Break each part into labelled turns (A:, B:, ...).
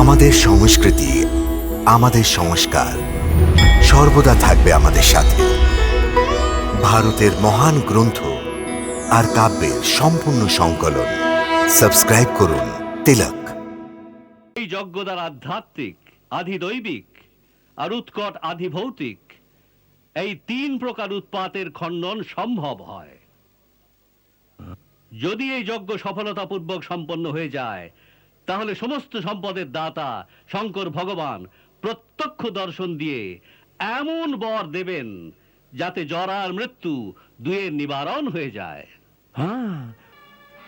A: আমাদের সংস্কৃতি, আমাদের সংস্কার সর্বদা থাকবে আমাদের সাথে। ভারতের মহান গ্রন্থ আর কাব্যের সম্পূর্ণ সংকলন। সাবস্ক্রাইব করুন তিলক।
B: এই যজ্ঞদ্বার আধ্যাত্মিক আধি দৈবিক আর উৎকট আধি ভৌতিক এই তিন প্রকার উৎপাতের খণ্ডন সম্ভব হয়। যদি এই যজ্ঞ সফলতাপূর্বক সম্পন্ন হয়ে যায় তাহলে সমস্ত সম্পদের দাতা শঙ্কর ভগবান প্রত্যক্ষ দর্শন দিয়ে এমন বর দেবেন যাতে জরার মৃত্যু দুয়ের নিবারণ হয়ে যায়।
C: হ্যাঁ।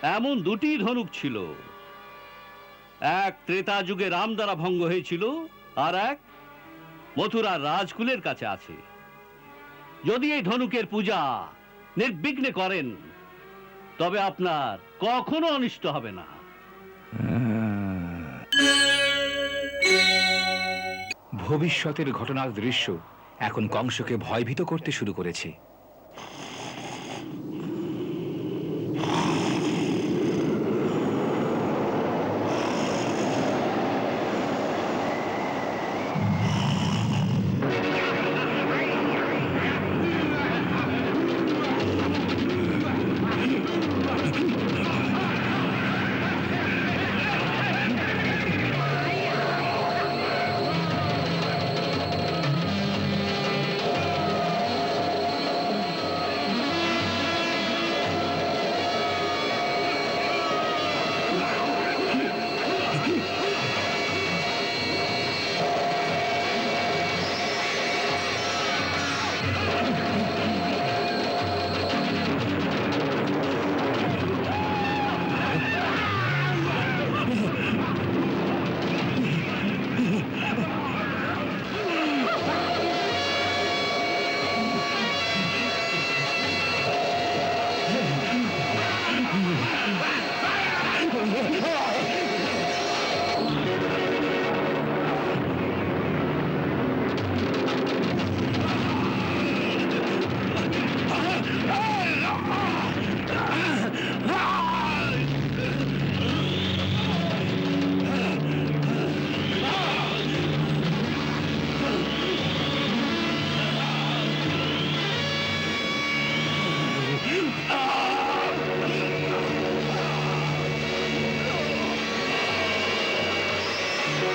B: এমন দুটি ধনুক ছিল। এক ত্রেতা যুগে রাম দ্বারা ভঙ্গ হয়েছিল আর এক মথুরার রাজকুলের কাছে আছে। যদি এই ধনুকের পূজা নির্বিঘ্নে করেন তবে আপনার কখনো অনিষ্ট হবে না।
C: ভবিষ্যতের ঘটনার দৃশ্য এখন কংসকে ভয়ভীত করতে শুরু করেছে।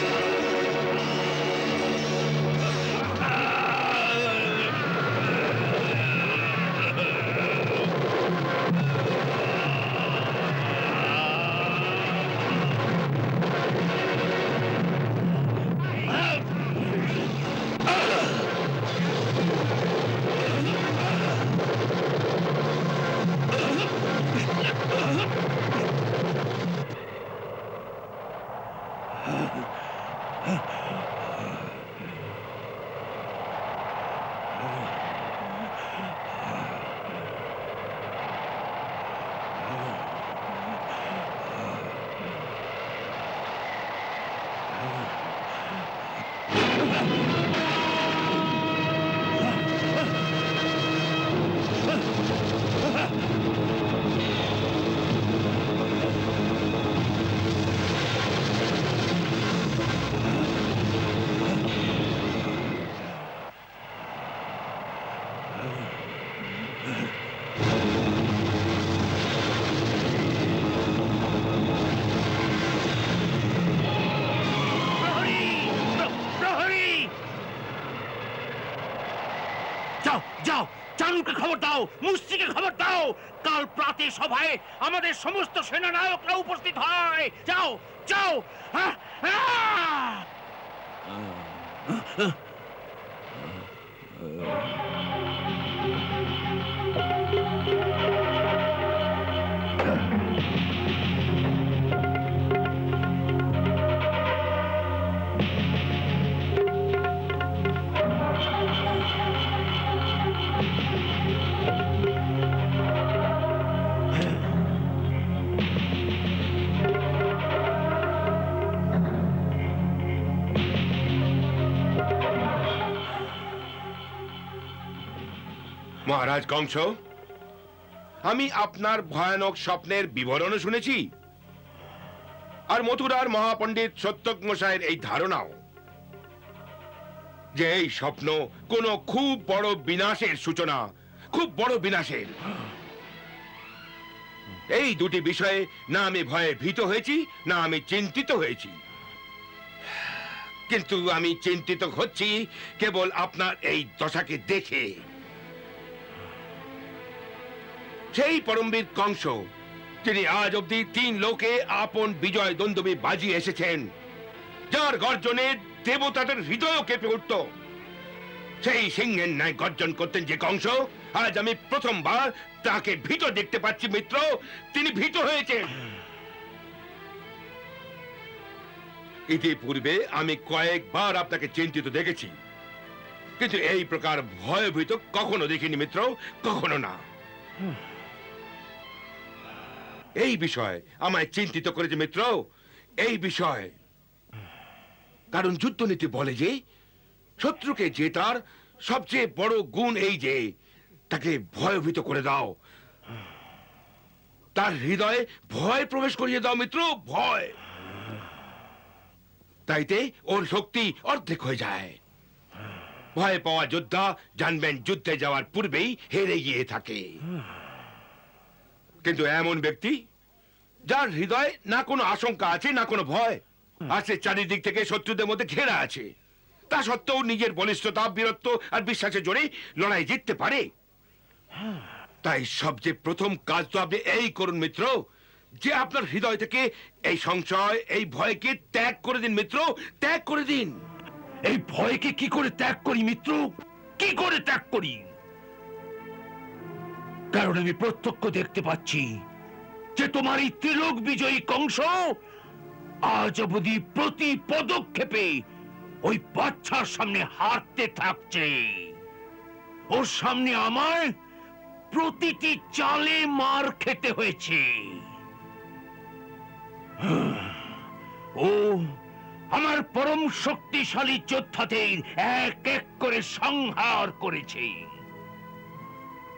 C: Thank you.
D: যাও যাও চানুকে খবর দাও মুস্তিকে খবর দাও। কাল প্রাতে সভায় আমাদের সমস্ত সেনানায়করা উপস্থিত হয়। যাও যাও হ্যাঁ,
E: মহারাজ কংস, আমি আপনার ভয়ানক স্বপ্নের বিবরণও শুনেছি। আর মথুরার মহাপণ্ডিত সত্যক মশাইয়ের এই ধারণাও। যে এই স্বপ্ন কোন খুব বড় বিনাশের সূচনা, খুব বড় বিনাশের। এই দুটি বিষয়ে না আমি ভয়ে ভীত হয়েছি, না আমি চিন্তিত হয়েছি। কিন্তু আমি চিন্তিত হচ্ছি কেবল আপনার এই দশাকে দেখে। সেই পরমবীর কংস তিনি আজ অব্দি তিন লোকে আপন বিজয় দ্বন্দ্বী বাজিয়ে এসেছেন, যার গর্জনে দেবতাদের হৃদয় কেঁপে উঠত। সেই সিংহের ন্যায় গর্জন করতেন যে কংস, আজ আমি প্রথমবার তাকে ভীত দেখতে পাচ্ছি, মিত্র। তিনি ভীত হয়েছেন। ইতিপূর্বে আমি কয়েকবার আপনাকে চিন্তিত দেখেছি, কিন্তু এই প্রকার ভয়ভীত কখনো দেখিনি, মিত্র, কখনো না। এই বিষয় আমায় চিন্তিত করেছে মিত্র, এই বিষয়। কারণ যুদ্ধনীতি বলে যে, শত্রুকে জেতার সবচেয়ে বড় গুণ এই যে, তাকে ভয়ভীত করে দাও। তার হৃদয়ে ভয় প্রবেশ করিয়ে দাও মিত্র, ভয়। তাইতে ওর শক্তি অর্ধেক হয়ে যায়। ভয় পাওয়া যোদ্ধা জানবেন যুদ্ধে যাওয়ার পূর্বেই হেরে গিয়ে থাকে। কিন্তু এমন ব্যক্তি যার হৃদয়ে না কোনো আশঙ্কা আছে না কোনো ভয় আছে চারিদিক থেকে শত্রুদের মধ্যে ঘেরা আছে। তা সত্ত্বেও নিজের বলিষ্ঠতা বীরত্ব আর বিশ্বাসের জোরে লড়াই জিততে পারে। তাই সবচেয়ে প্রথম কাজ তো আপনি এই করুন মিত্র যে আপনার হৃদয় থেকে এই সংশয় এই ভয়কে ত্যাগ করে দিন মিত্র ত্যাগ করে দিন।
D: এই ভয়কে কি করে ত্যাগ করি মিত্র? কি করে ত্যাগ করি? কারণ আমি প্রত্যক্ষ দেখতে পাচ্ছি যে তোমার এই ত্রিলোক বিজয়ী কংস আজ অবধি প্রতি পদক্ষেপে ওই বাচ্চার সামনে হারতে থাকছে। ওর সামনে আমার প্রতিটি চালে মার খেতে হয়েছে। ও আমার পরম শক্তিশালী যোদ্ধাদের এক এক করে সংহার করেছে।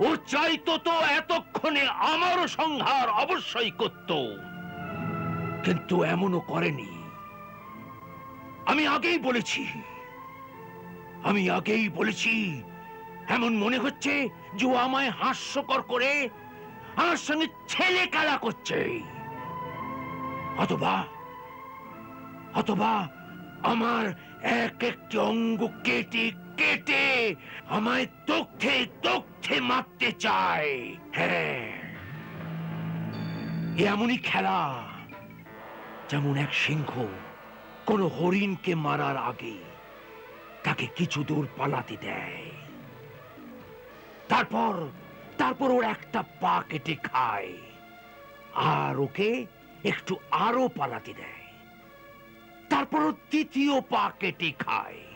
D: ও চাইতো তো এতক্ষণে আমারও সংহার অবশ্যই করত। কিন্তু এমনও করেনি। আমি আগেই বলেছি। আমি আগেই বলেছি, এমন মনে হচ্ছে যে ও আমায় হাস্যকর করে আমার সঙ্গে ছেলে খেলা করছে। অথবা অথবা আমার এক একটি অঙ্গ কেটে কেটে আমায় তথ্যে তথ্যে মারতে চায়। হ্যাঁ। এমনই খেলা যেমন এক সিংহ কোন হরিণকে মারার আগে তাকে কিছু দূর পালাতে দেয়। তারপর তারপর ওর একটা পা কেটে খায় আর ওকে একটু আরও পালাতে দেয়। তারপর তৃতীয় পা কেটে খায়।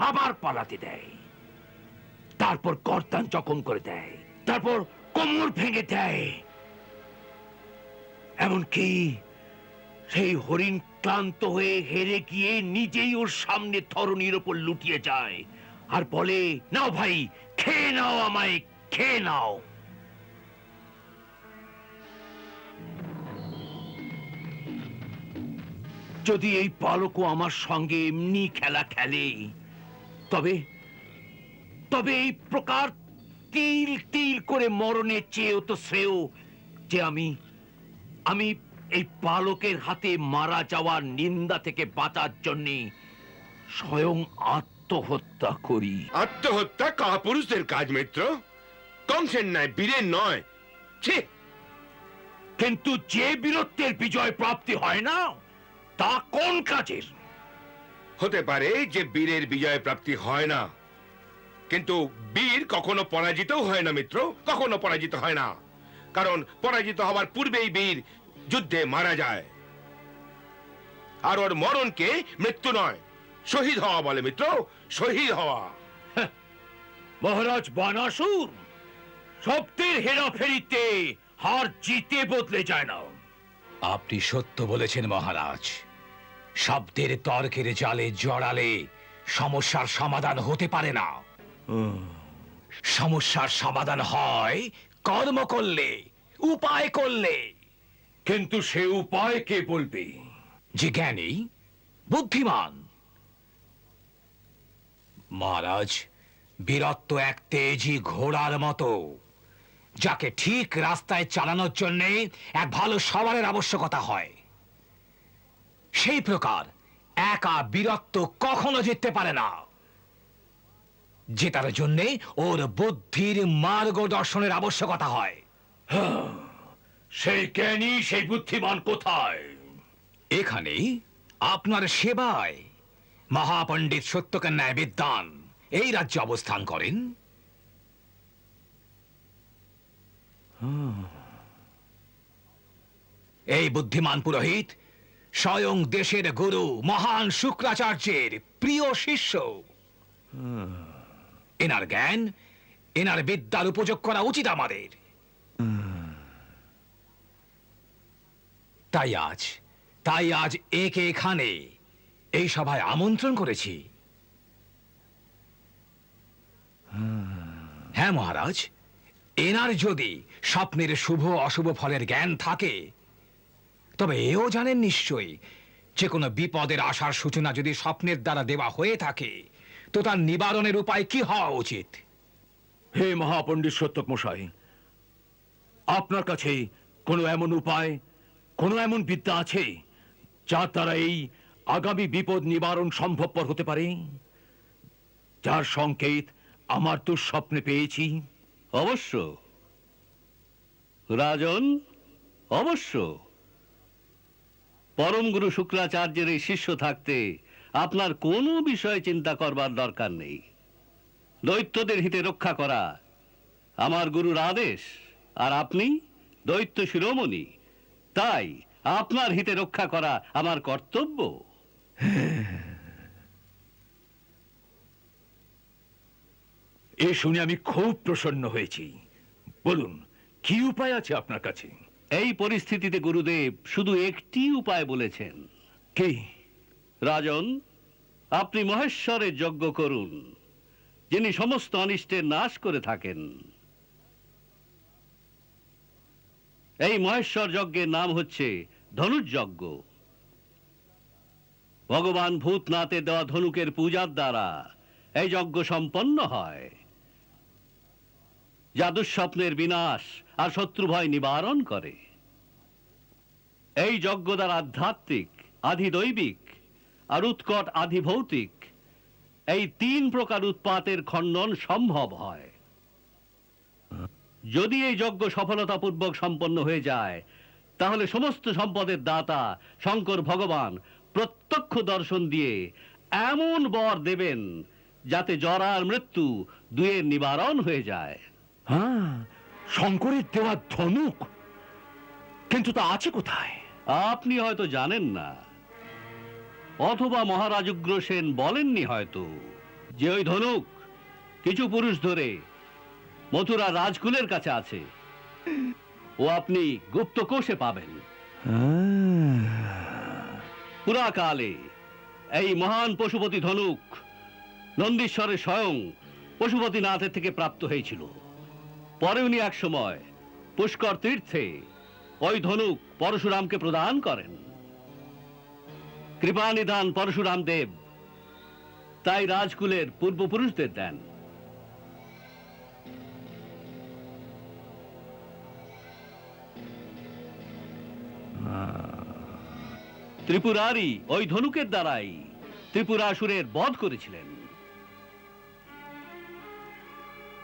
D: আবার পালাতে দেয়। তারপর কর্তান জখম করে দেয়। তারপর কোমর ভেঙে দেয়। এমনকি সেই হরিণ ক্লান্ত হয়ে হেরে গিয়ে নিজেই ওর সামনে ধরনীর ওপর লুটিয়ে যায়। আর বলে, নাও ভাই, খেয়ে নাও আমায়, খেয়ে নাও। যদি এই বালকও আমার সঙ্গে এমনি খেলা খেলে তবে তবে এই প্রকার তিল তিল করে মরণের চেয়েও তো শ্রেয় যে আমি আমি এই বালকের হাতে মারা যাওয়ার নিন্দা থেকে বাঁচার জন্যে স্বয়ং আত্মহত্যা করি।
E: আত্মহত্যা কাপুরুষদের কাজ মিত্র। কংসের নয় বীরের নয়।
D: কিন্তু যে বীরত্বের বিজয় প্রাপ্তি হয় না তা কোন কাজের?
E: হতে পারে যে বীরের বিজয় প্রাপ্তি হয় না। কিন্তু বীর কখনো পরাজিতও হয় না মিত্র। কখনো পরাজিত হয় না। কারণ পরাজিত হওয়ার পূর্বেই বীর যুদ্ধে মারা যায়। আর ওর মরণকে মৃত্যু নয় শহীদ হওয়া বলে মিত্র। শহীদ হওয়া।
D: মহারাজ বানাসুর শব্দের হেরাফেরিতে হার জিতে বদলে যায় না।
C: আপনি সত্য বলেছেন মহারাজ। শব্দের তর্কের জালে জড়ালে সমস্যার সমাধান হতে পারে না। সমস্যার সমাধান হয় কর্ম করলে উপায় করলে।
D: কিন্তু সে উপায় কে বলবে?
C: যে জ্ঞানী বুদ্ধিমান। মহারাজ বীরত্ব এক তেজি ঘোড়ার মতো যাকে ঠিক রাস্তায় চালানোর জন্যে এক ভালো সওয়ারের আবশ্যকতা হয়। সেই প্রকার একা বীরত্ব কখনো জিততে পারে না। জেতার জন্যে ওর বুদ্ধির মার্গদর্শনের আবশ্যকতা হয়।
D: সেই জ্ঞানী সেই বুদ্ধিমান কোথায়?
C: এখানে আপনার সেবায় মহাপণ্ডিত সত্যকন্যায় বিদ্যান এই রাজ্যে অবস্থান করেন। এই বুদ্ধিমান পুরোহিত স্বয়ং দেশের গুরু মহান শুক্রাচার্যের প্রিয় শিষ্য। এনার জ্ঞান, এনার বিদ্যার উপযোগ করা উচিত আমাদের। তাই আজ তাই আজ একে এখানে, এই সভায় আমন্ত্রণ করেছি। হ্যাঁ মহারাজ, এনার যদি স্বপ্নের শুভ অশুভ ফলের জ্ঞান থাকে তবে এও জানেন নিশ্চয়ই যে কোনো বিপদের আসার সূচনা যদি স্বপ্নের দ্বারা দেওয়া হয়ে থাকে তো তার নিবারণের উপায় কি হওয়া উচিত?
D: হে মহাপণ্ডিত সত্যক মশাই আপনার কাছে কোনো এমন উপায় কোনো এমন বিদ্যা আছে যার দ্বারা এই আগামী বিপদ নিবারণ সম্ভবপর হতে পারে? যার সংকেত আমার দুঃস্বপ্নে পেয়েছি।
B: অবশ্য। রাজন অবশ্য। পরম গুরু শুক্রাচার্যের এই শিষ্য থাকতে আপনার কোনো বিষয়ে চিন্তা করবার দরকার নেই। দৈত্যদের হিতে রক্ষা করা আমার গুরুর আদেশ, আর আপনি দৈত্য শিরোমণি, তাই আপনার হিতে রক্ষা করা আমার কর্তব্য।
D: এ শুনে আমি খুব প্রসন্ন হয়েছি। বলুন, কি উপায় আছে আপনার কাছে?
B: এই পরিস্থিতিতে গুরুদেব শুধু একটি উপায় বলেছেন।
D: কি?
B: রাজন আপনি মহেশ্বরের যজ্ঞ করুন যিনি সমস্ত অনিষ্টের নাশ করে থাকেন। এই মহেশ্বর যজ্ঞের নাম হচ্ছে ধনুর্যজ্ঞ। ভগবান ভূতনাথে দেওয়া ধনুকের পূজার দ্বারা এই যজ্ঞ সম্পন্ন হয়। যা দুঃস্বপ্নের বিনাশ আর শত্রু ভয় নিবারণ করে। এই যজ্ঞ দ্বারা আধ্যাত্মিক, আধিদৈবিক আর উৎকট আধিভৌতিক, এই তিন প্রকার উৎপাতের খণ্ডন সম্ভব হয়। যদি এই যজ্ঞ সফলতাপূর্বক সম্পন্ন হয়ে যায়, তাহলে সমস্ত সম্পদের দাতা শঙ্কর ভগবান প্রত্যক্ষ দর্শন দিয়ে এমন বর দেবেন যাতে জরার মৃত্যু দুয়ের নিবারণ হয়ে যায়।
D: হ্যাঁ শঙ্করের দেওয়া ধনুক। কিন্তু তা আছে কোথায়?
B: আপনি হয়তো জানেন না। অথবা মহারাজ উগ্রসেন বলেননি হয়তো যে ওই ধনুক কিছু পুরুষ ধরে মথুরা রাজকুলের কাছে আছে। ও আপনি গুপ্ত কোষে পাবেন। পুরাকালে এই মহান পশুপতি ধনুক নন্দীশ্বরের স্বয়ং পশুপতিনাথের থেকে প্রাপ্ত হয়েছিল। পরে উনি এক সময়। পুষ্কর তীর্থে ওই ধনুক পরশুরামকে প্রদান করেন। কৃপানিধান পরশুরাম দেব। তাই রাজকুলের পূর্বপুরুষদের দেন। ত্রিপুরারি ওই ধনুকের দ্বারাই ত্রিপুরাসুরের বধ করেছিলেন।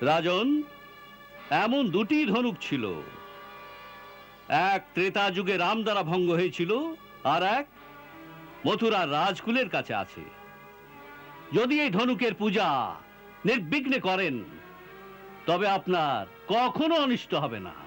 B: রাজন এমন দুটি ধনুক ছিল। এক ত্রেতা যুগে রাম দ্বারা ভঙ্গ হয়েছিল, আর এক মথুরা রাজকুলের কাছে আছে। যদি এই ধনুকের পূজা নির্বিঘ্নে করেন, তবে আপনার কখনো অনিষ্ট হবে না।